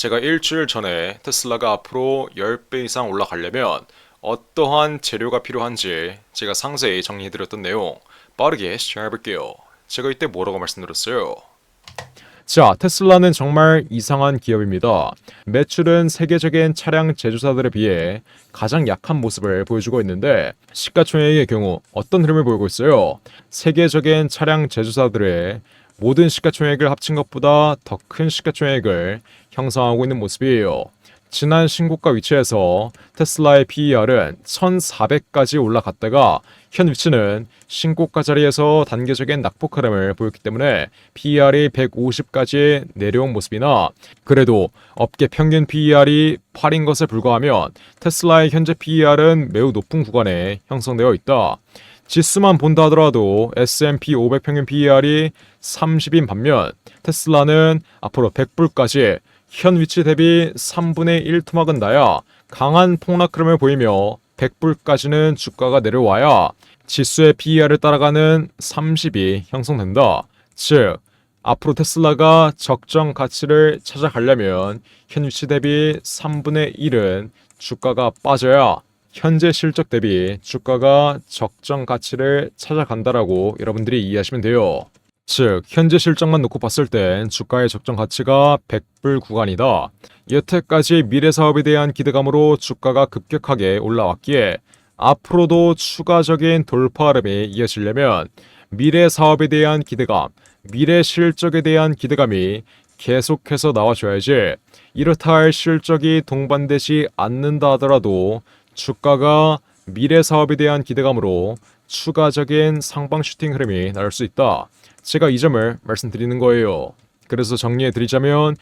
제가 일주일 전에 테슬라가 앞으로 10배 이상 올라가려면 어떠한 재료가 필요한지 제가 상세히 정리해드렸던 내용 빠르게 시작해볼게요. 제가 이때 뭐라고 말씀드렸어요? 자, 테슬라는 정말 이상한 기업입니다. 매출은 세계적인 차량 제조사들에 비해 가장 약한 모습을 보여주고 있는데 시가총액의 경우 어떤 흐름을 보이고 있어요? 세계적인 차량 제조사들의 모든 시가총액을 합친 것보다 더 큰 시가총액을 형성하고 있는 모습이에요. 지난 신고가 위치에서 테슬라의 PER은 1400까지 올라갔다가 현 위치는 신고가 자리에서 단계적인 낙폭 흐름을 보였기 때문에 PER이 150까지 내려온 모습이나 그래도 업계 평균 PER이 8인 것에 불과하면 테슬라의 현재 PER은 매우 높은 구간에 형성되어 있다. 지수만 본다 하더라도 S&P 500 평균 PER이 30인 반면 테슬라는 앞으로 100불까지 현 위치 대비 3분의 1 토막은 나야 강한 폭락 흐름을 보이며 100불까지는 주가가 내려와야 지수의 PER을 따라가는 30이 형성된다. 즉 앞으로 테슬라가 적정 가치를 찾아가려면 현 위치 대비 3분의 1은 주가가 빠져야 현재 실적 대비 주가가 적정 가치를 찾아간다라고 여러분들이 이해하시면 돼요. 즉 현재 실적만 놓고 봤을 땐 주가의 적정 가치가 100불 구간이다. 여태까지 미래 사업에 대한 기대감으로 주가가 급격하게 올라왔기에 앞으로도 추가적인 돌파 흐름이 이어지려면 미래 사업에 대한 기대감, 미래 실적에 대한 기대감이 계속해서 나와줘야지 이렇다 할 실적이 동반되지 않는다 하더라도 주가가 미래 사업에 대한 기대감으로 추가적인 상방 슈팅 흐름이 나올 수 있다. 제가 이 점을 말씀드리는 거예요. 그래서 정리해 드리자면